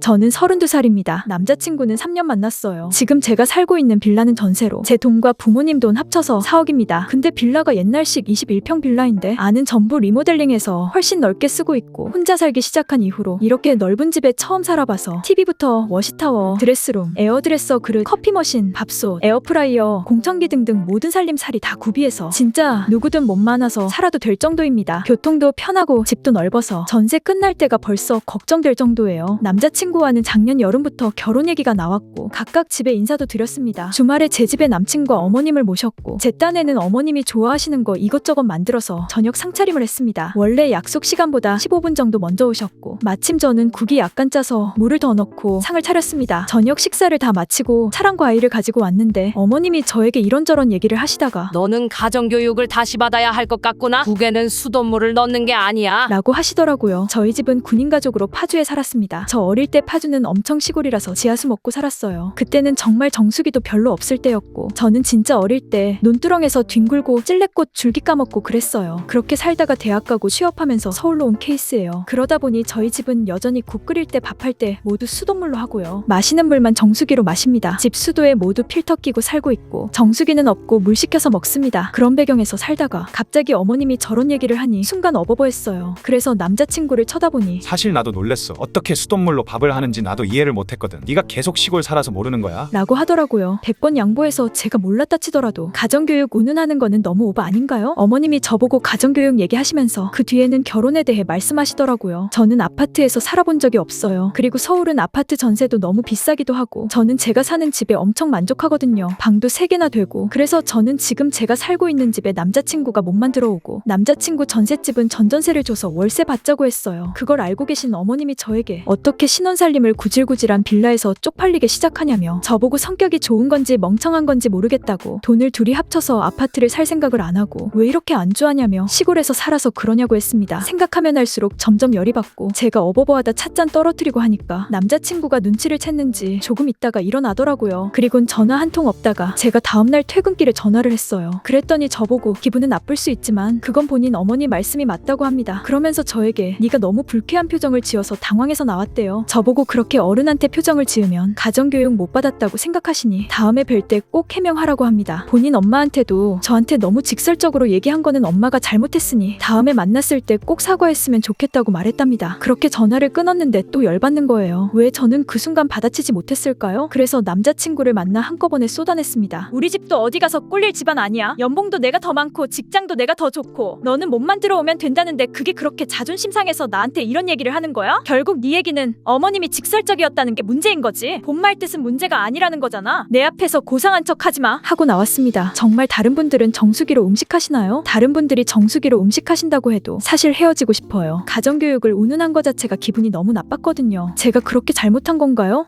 저는 32살입니다. 남자친구는 3년 만났어요. 지금 제가 살고 있는 빌라는 전세로 제 돈과 부모님 돈 합쳐서 4억입니다. 근데 빌라가 옛날식 21평 빌라인데 안은 전부 리모델링해서 훨씬 넓게 쓰고 있고 혼자 살기 시작한 이후로 이렇게 넓은 집에 처음 살아봐서 TV부터 워시타워, 드레스룸, 에어드레서 그릇, 커피 머신, 밥솥, 에어프라이어, 공청기 등등 모든 살림살이 다 구비해서 진짜 누구든 몸 많아서 살아도 될 정도입니다. 교통도 편하고 집도 넓어서 전세 끝날 때가 벌써 걱정될 정도예요. 남자친구 와는 작년 여름부터 결혼 얘기가 나왔고 각각 집에 인사도 드렸습니다. 주말에 제 집에 남친과 어머님을 모셨고 제 딴에는 어머님이 좋아하시는 거 이것저것 만들어서 저녁 상차림을 했습니다. 원래 약속 시간보다 15분 정도 먼저 오셨고 마침 저는 국이 약간 짜서 물을 더 넣고 상을 차렸습니다. 저녁 식사를 다 마치고 차랑 과일을 가지고 왔는데 어머님이 저에게 이런저런 얘기를 하시다가 너는 가정교육을 다시 받아야 할 것 같구나. 국에는 수돗물을 넣는 게 아니야. 라고 하시더라고요. 저희 집은 군인 가족으로 파주에 살았습니다. 저 어릴 때 파주는 엄청 시골이라서 지하수 먹고 살았어요. 그때는 정말 정수기도 별로 없을 때였고 저는 진짜 어릴 때 논두렁에서 뒹굴고 찔레꽃 줄기 까먹고 그랬어요. 그렇게 살다가 대학 가고 취업하면서 서울로 온 케이스예요. 그러다 보니 저희 집은 여전히 국 끓일 때 밥할 때 모두 수돗물로 하고요. 마시는 물만 정수기로 마십니다. 집 수도에 모두 필터 끼고 살고 있고 정수기는 없고 물 시켜서 먹습니다. 그런 배경에서 살다가 갑자기 어머님이 저런 얘기를 하니 순간 어버버했어요. 그래서 남자친구를 쳐다보니 사실 나도 놀랬어. 어떻게 수돗물로 밥을 하는지 나도 이해를 못했거든. 네가 계속 시골 살아서 모르는 거야? 라고 하더라고요. 100번 양보해서 제가 몰랐다 치더라도 가정교육 운운하는 거는 너무 오바 아닌가요? 어머님이 저보고 가정교육 얘기하시면서 그 뒤에는 결혼에 대해 말씀하시더라고요. 저는 아파트에서 살아본 적이 없어요. 그리고 서울은 아파트 전세도 너무 비싸기도 하고 저는 제가 사는 집에 엄청 만족하거든요. 방도 3개나 되고 그래서 저는 지금 제가 살고 있는 집에 남자친구가 몸만 들어 오고 남자친구 전셋집은 전전세를 줘서 월세 받자고 했어요. 그걸 알고 계신 어머님이 저에게 어떻게 신 혼살림을 구질구질한 빌라에서 쪽팔리게 시작하냐며 저보고 성격이 좋은 건지 멍청한 건지 모르겠다고 돈을 둘이 합쳐서 아파트를 살 생각을 안 하고 왜 이렇게 안주하냐며 시골에서 살아서 그러냐고 했습니다. 생각하면 할수록 점점 열이 받고 제가 어버버하다 찻잔 떨어뜨리고 하니까 남자친구가 눈치를 챘는지 조금 있다가 일어나더라고요. 그리곤 전화 한 통 없다가 제가 다음날 퇴근길에 전화를 했어요. 그랬더니 저보고 기분은 나쁠 수 있지만 그건 본인 어머니 말씀이 맞다고 합니다. 그러면서 저에게 네가 너무 불쾌한 표정을 지어서 당황해서 나왔대요. 저보고 그렇게 어른한테 표정을 지으면 가정교육 못 받았다고 생각하시니 다음에 뵐 때 꼭 해명하라고 합니다. 본인 엄마한테도 저한테 너무 직설적으로 얘기한 거는 엄마가 잘못했으니 다음에 만났을 때 꼭 사과했으면 좋겠다고 말했답니다. 그렇게 전화를 끊었는데 또 열받는 거예요. 왜 저는 그 순간 받아치지 못했을까요? 그래서 남자친구를 만나 한꺼번에 쏟아냈습니다. 우리 집도 어디 가서 꿀릴 집안 아니야. 연봉도 내가 더 많고 직장도 내가 더 좋고 너는 몸만 들어오면 된다는데 그게 그렇게 자존심 상해서 나한테 이런 얘기를 하는 거야? 결국 네 얘기는 어머님이 직설적이었다는 게 문제인 거지. 본말 뜻은 문제가 아니라는 거잖아. 내 앞에서 고상한 척 하지 마. 하고 나왔습니다. 정말 다른 분들은 정수기로 음식하시나요? 다른 분들이 정수기로 음식하신다고 해도 사실 헤어지고 싶어요. 가정교육을 운운한 거 자체가 기분이 너무 나빴거든요. 제가 그렇게 잘못한 건가요?